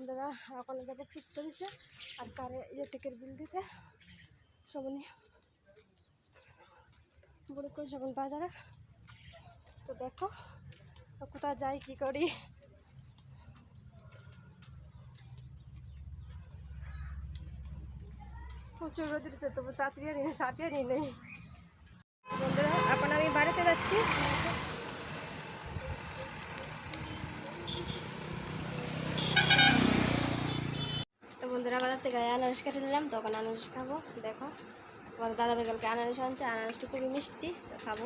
বন্ধুরা এখন যাবে ফিস করেছে আর কারে ইলেকট্রিকের বিল দিতে, সবনি বলে করে যখন বাজারে। তো দেখো কোথায় যাই, কি করি? প্রচুর রোদ উঠেছে তবু চাকরিও নেই চাকরিও নেই নেই। বন্ধুরা, এখন আমি বাড়িতে যাচ্ছি তো বন্ধুরা বাজার থেকে আনারস কেটে নিলাম, তখন আনারস খাব। দেখো, তোমাদের দাদা বেগালকে আনারস আনছে আনারসটা খুবই মিষ্টি, তো খাব।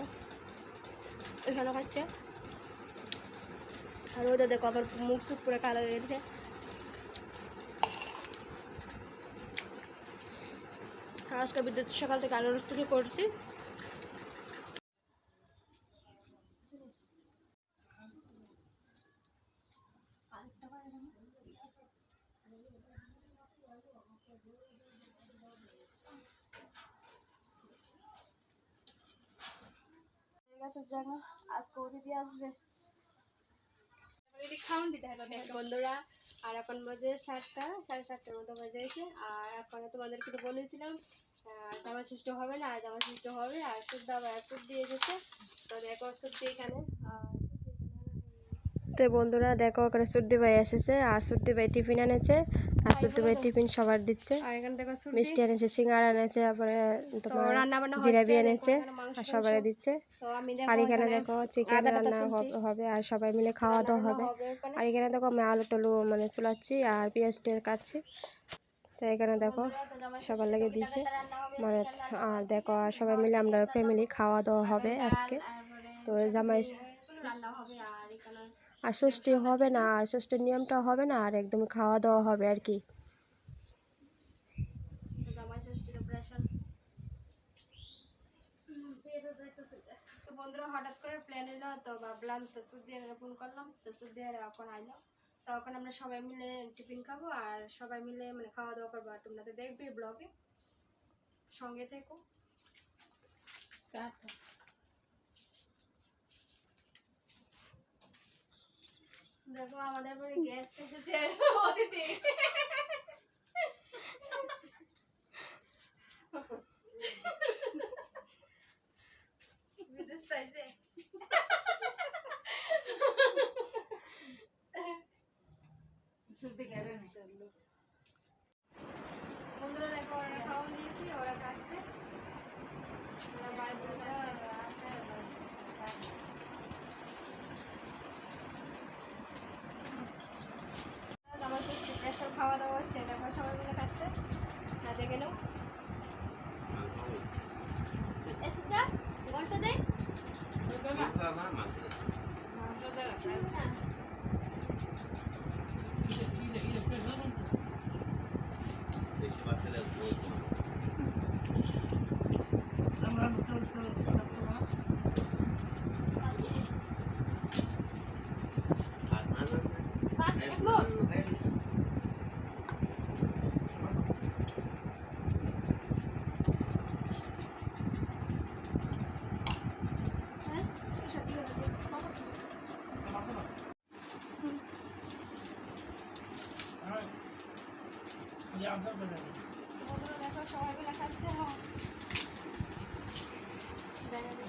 ওইখানে খাচ্ছে। আর ওদের দেখো আবার মুখ সুখ পুরো কালো হয়ে গেছে। আজকে বিদ্যুৎ সকাল থেকে আনারস থেকে করছি। আজকে অতিথি আসবে। বন্ধুরা আর এখন বাজে সাতটা সাড়ে সাতটার মতো বাজে আর এখন তোমাদেরকে তো বলেছিলাম আহ, জামা সৃষ্টি হবে না আর জামা সৃষ্টি হবে আর সুদ্ধ আবার সুদ দিয়ে গেছে তো দেখো সুদ্ধি এখানে তো বন্ধুরা দেখো ওখানে সুর্দি ভাই এসেছে আর সুর্দি ভাই টিফিন এনেছে। আর ভাই টিফিন সবার দিচ্ছে। মিষ্টি এনেছে সিঙ্গারা এনেছে তারপরে তোমার হচ্ছে, এনেছে আর সবাই দিচ্ছে। আর এখানে দেখো চিকেন রান্না। হবে আর সবাই মিলে খাওয়া দাওয়া হবে। আর এখানে দেখো আমি আলু টলু মানে চুলাচ্ছি আর পেঁয়াজ টেয়াজ কাটছি। তো এখানে দেখো সবার লেগে দিয়েছে। মানে আর দেখো আর সবাই মিলে আমরা ফ্যামিলি খাওয়া দাওয়া হবে আজকে। তো জামাই রান্না হবে আর এখানে আর ষষ্ঠী হবে না আর ষষ্ঠীর নিয়মটা হবে না আর একদম খাওয়া দাওয়া হবে আর কি। বন্ধুরা হঠাৎ করে প্ল্যান এলো তো ভাবলাম, তো সুদিয়ার ফোন করলাম তো সুদিয়ার এখন আইলো তো এখন আমরা সবাই মিলে টিফিন খাব আর সবাই মিলে মানে খাওয়া দাওয়া করব আর তোমরা তো দেখবে ব্লগে। সঙ্গে থেকো। দেখো আমাদের বাড়ি গেস্ট এসেছে অতিথি বিদেশ তাইছে বন্ধুরা দেখো ওরা খাওয়া নিয়েছি ওরা খাচ্ছে ওরা বাইরে খাচ্ছে আমার স্পেশাল খাওয়া দাওয়া হচ্ছে তারপর সবাই মিলে খাচ্ছে না দেখে নাও এসুদা গল্প দেয় বন্ধুরা দেখো সবাই মিলে খাচ্ছে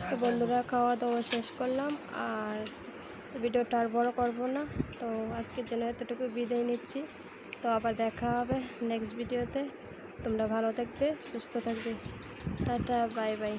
তো বন্ধুরা খাওয়া দাওয়া শেষ করলাম আর ভিডিওটা আর বড় করব না। তো আজকের জন্য এতটুকু বিদায় নিচ্ছি। তো আবার দেখা হবে নেক্সট ভিডিওতে তোমরা ভালো থাকবে, সুস্থ থাকবে। Tata bye bye